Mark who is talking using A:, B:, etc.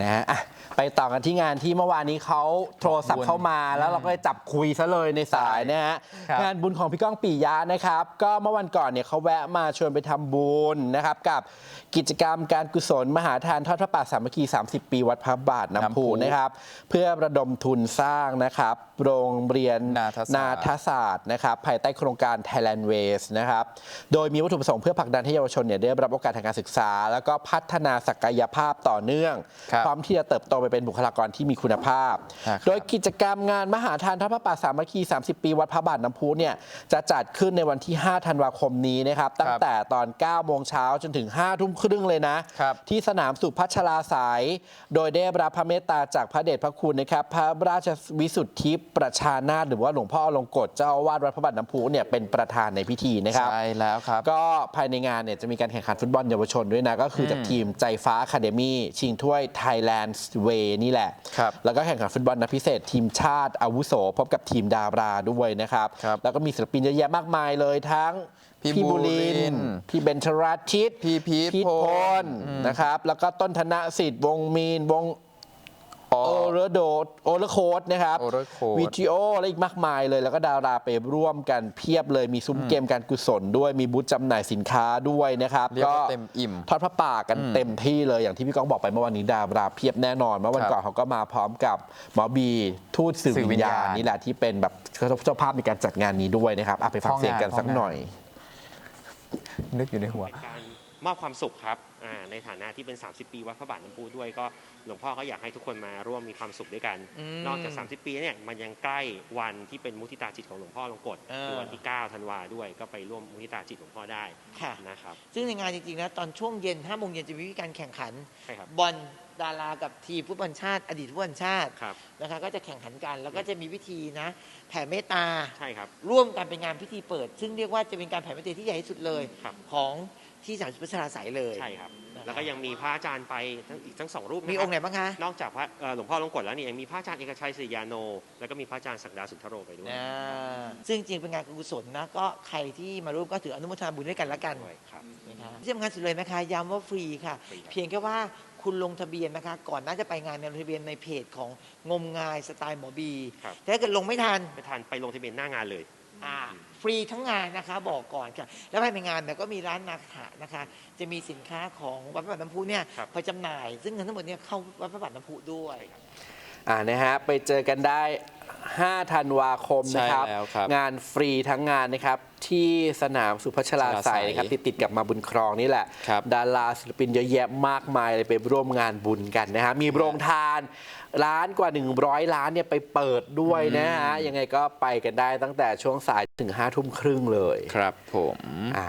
A: นะฮะอะไปต่อกันที่งานที่เมื่อวานนี้เขาโทรศัพท์เข้ามาแล้วเราก็เลยจับคุยซะเลยในสายนะฮะ
B: ครับ
A: งานบุญของพี่ก้องปียะนะครับ ก็เมื่อวันก่อนเนี่ยเขาแวะมาชวนไปทำบุญนะครับ กับกิจกรรมการกุศลมหาทานทอดพระป่าสามัคคี 30 ปีวัดพระบาทน้ำพุนะครับ เพื่อระดมทุนสร้างนะครับ โรงเรียน
B: นาทศาสตร์
A: นาทศาสตร์นะครับภายใต้โครงการ Thailand Ways นะครับ โดยมีวัตถุประสงค์เพื่อผลักดันให้เยาวชนเนี่ยได้รับโอกาสทางการศึกษา แล้วก็พัฒนาศักยภาพต่อเนื่อง
B: ครับ
A: พร้อมที่จะเติบโตไปเป็นบุคลากรที่มีคุณภาพ
B: ครับ
A: โดยกิจกรรมงานมหาทานทอดพระป่าสามัคคี 30 ปี วัดพระบาทน้ำพุเนี่ยจะจัดขึ้นในวันที่ 5 ธันวาคมนี้นะครับ ตั้งแต่ตอน 9 โมงเช้าจนถึง 5 ทุ่มครึ่งเลยนะ
B: ครับ
A: ที่สนามสุพัชราสาย โดยได้รับพระเมตตาจากพระเดชพระคุณนะครับ พระราชวิสุทธิประชานาถหรือว่าหลวงพ่ออลงกฎเจ้าอาวาสวัดพระบาทน้ำพุเนี่ยเป็นประธานในพิธีนะครับ
B: ใช่แล้วครับ
A: ก็ภายในงานเนี่ยจะมีการแข่งขันฟุตบอลเยาวชนด้วยนะก็คือจากทีมใจฟ้าคาเดมี่ชิงถ้วย Thailand Way นี่แหละ
B: ครับ
A: แล้วก็แข่งขันฟุตบอลนัดพิเศษ ทีมชาติอาวุโส พบกับทีมดาราด้วยนะครับ
B: ครับ
A: แล้วก็มีศิลปินเยอะแยะมากมายเลยทั้ง
B: พี่บูลิน
A: พี่เบนชราชิต
B: พี่พีท
A: พีท
B: พ
A: พ
B: ล
A: ลนะครับ แล้วก็ต้นธนสิทธิ์วงมีนวง
B: อ๋อ
A: โอเรโดโอเรโคดนะครับ
B: โอเรโค้ด
A: วิดีโออะไรอีกมากมายเลย แล้วก็ดาราไปร่วมกันเพียบเลยมีซุ้มเกมการกุศลด้วยมีบูธจำหน่ายสินค้าด้วยนะครับ
B: เรียกว่าเต็มอิ่ม
A: ทอดพระป่ากันเต็มที่เลยอย่างที่พี่ก้องบอกไปเมื่อวันนี้ดาราเพียบแน่นอนเมื่อวัน
B: ครับ
A: ก่อนเขาก็มาพร้อมกับหมอบีทูตสื่อ
B: สื่อวิ
A: วิญ
B: ญ
A: ญา
B: ญา
A: ณ
B: ณ
A: นี่แหละที่เป็นแบบเจ้าภาพในการจัดงานนี้ด้วยนะครับอะไปฟัง
B: พ่องาน
A: เสียงกันสัก
B: พ่องาน
A: หน่อย
B: นึกอยู่ในหัว
C: เป็นการ มอบความสุขครับอ่าในฐานะที่เป็น 30 ปีวัดพระบาทน้ำพุด้วยก็หลวงพ่อก็อยากให้ทุกคนมาร่วมมีความสุขด้วยกัน
D: อืม
C: นอกจาก 30 ปีเนี่ยมันยังใกล้วันที่เป็นมุทิตาจิตของหลวงพ่อลงกฎ
D: เออ
C: คือวันที่ 9 ธันวาด้วยก็ไปร่วมมุทิตาจิตหลวงพ่อได้
D: ค่ะ
C: นะครับ
D: ซึ่งในงานจริงๆนะตอนช่วงเย็น5โมงเย็นจะมีการแข่งขัน
C: ใช่ครับ
D: บอลดารากับทีมฟุตบอลชาติ อดีตฟุตบอลชาติ
C: ครับ
D: นะคะก็จะแข่งขันกัน แล้วก็จะมีพิธีนะแผ่เมตตา
C: ใช่ครับ
D: ร่วมกันเป็นงานพิธีเปิด ซึ่งเรียกว่าจะเป็นการแผ่เมตตาที่ใหญ่ที่สุดเลย
C: ครับ
D: ของ ที่สามสิบพัชราสายเลย
C: ใช่ครับ
D: นะครับ
C: แล้วก็ยังมีพระอาจารย์ไปทั้งอีกทั้งสองรูปนะ
D: มี
C: ค
D: องค์ไหน
C: รับ
D: บ้างคะ
C: นอกจากพระเอ่อหลวงพ่อลงกฎแล้วเนี่ยยังมีพระอาจารย์เอกชัยศรียาโน แล้วก็มีพระอาจารย์ศักดาสุนทโรไปด้วย
D: อ่าซึ่งจริงเป็นงานกุศลนะก็ใครที่มาร่วมก็ถืออนุโมทนาบุญด้วยกันละกัน
C: ด้วยครับ
D: นะคะที่สำคัญสุดเลยนะคะย้ำว่าฟรีค่ะ
C: ฟรีครับ
D: เพียงแค่ว่าคุณลงทะเบียนนะคะ ก่อนน่าจะไปงานเนี่ยลงทะเบียนในเพจของงมงายสไตล์หมอบี
C: ครับ
D: แต่ถ้าเกิดลงไม่ทัน
C: ไปทานไปลงทะเบียนหน้างานเลย
D: อ่าฟรีทั้งงานนะคะบอกก่อนค่ะแล้วภายในงานเนี่ยก็มีร้านนาคานะคะ จะมีสินค้าของวัดพระบาทน้ำพุเนี่ย
C: ครับ
D: ไปจำหน่าย ซึ่งเงินทั้งหมดเนี่ยเข้าวัดพระบาทน้ำพุด้วย
A: อ่านะฮะไปเจอกันได้ 5 ธันวาคมนะครับ
B: ใช่แล้วครับ
A: งานฟรีทั้งงานนะครับ ที่สนามสุพัชราไสยนะครับติดติดๆกับมาบุญครองนี่แหละ
B: ครับ
A: ดาราศิลปินเยอะแยะมากมายเลยไปร่วมงานบุญกันนะฮะมีโรงทานร้านกว่า 100 ร้านเนี่ยไปเปิดด้วยนะฮะยังไงก็ไปกันได้ตั้งแต่ช่วงสายถึง5ทุ่มครึ่งเลย
B: ครับผม
A: อะ